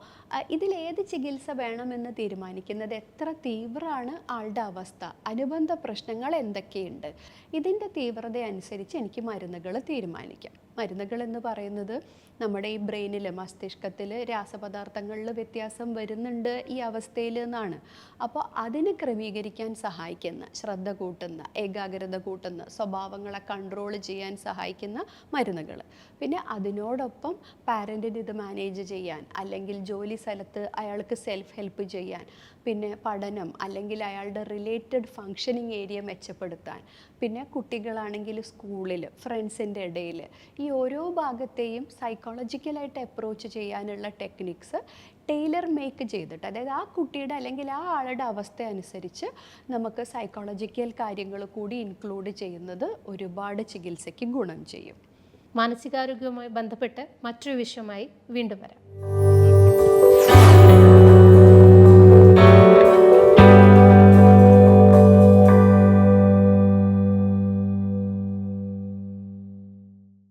ഇതിലേത് ചികിത്സ വേണമെന്ന് തീരുമാനിക്കുന്നത്? എത്ര തീവ്രമാണ് ആളുടെ അവസ്ഥ? അനുബന്ധ പ്രശ്നങ്ങൾ എന്തൊക്കെയുണ്ട്? ഇതിന്റെ തീവ്രത അനുസരിച്ച് എനിക്ക് മരുന്നുകൾ തീരുമാനിക്കാം. മരുന്നുകൾ എന്ന് പറയുന്നത് നമ്മുടെ ഈ ബ്രെയിനിൽ മസ്തിഷ്കത്തിൽ രാസപദാർത്ഥങ്ങളിൽ വ്യത്യാസം വരുന്നുണ്ട് ഈ അവസ്ഥയിൽ നിന്നാണ് അപ്പോൾ അതിന് ക്രമീകരിക്കാൻ സഹായിക്കുന്ന ശ്രദ്ധ കൂട്ടുന്ന ഏകാഗ്രത കൂട്ടുന്ന സ്വഭാവങ്ങളെ കൺട്രോൾ ചെയ്യാൻ സഹായിക്കുന്ന മരുന്നുകൾ. പിന്നെ അതിനോടൊപ്പം പാരന്റിന് ഇത് മാനേജ് ചെയ്യാൻ അല്ലെങ്കിൽ ജോലി സ്ഥലത്ത് അയാൾക്ക് സെൽഫ് ഹെൽപ്പ് ചെയ്യാൻ പിന്നെ പഠനം അല്ലെങ്കിൽ അയാളുടെ റിലേറ്റഡ് ഫങ്ഷനിങ് ഏരിയ മെച്ചപ്പെടുത്താൻ പിന്നെ കുട്ടികളാണെങ്കിൽ സ്കൂളിൽ ഫ്രണ്ട്സിന്റെ ഇടയിൽ ഈ ഓരോ ഭാഗത്തെയും സൈക്കോളജിക്കലായിട്ട് അപ്രോച്ച് ചെയ്യാനുള്ള ടെക്നിക്സ് ടൈലർ മേക്ക് ചെയ്തിട്ട് അതായത് ആ കുട്ടിയുടെ അല്ലെങ്കിൽ ആ ആളുടെ അവസ്ഥ അനുസരിച്ച് നമുക്ക് സൈക്കോളജിക്കൽ കാര്യങ്ങൾ കൂടി ഇൻക്ലൂഡ് ചെയ്യുന്നത് ഒരുപാട് ചികിത്സയ്ക്ക് ഗുണം ചെയ്യും. മാനസികാരോഗ്യവുമായി ബന്ധപ്പെട്ട് മറ്റൊരു വിഷയമായി വീണ്ടും വരാം.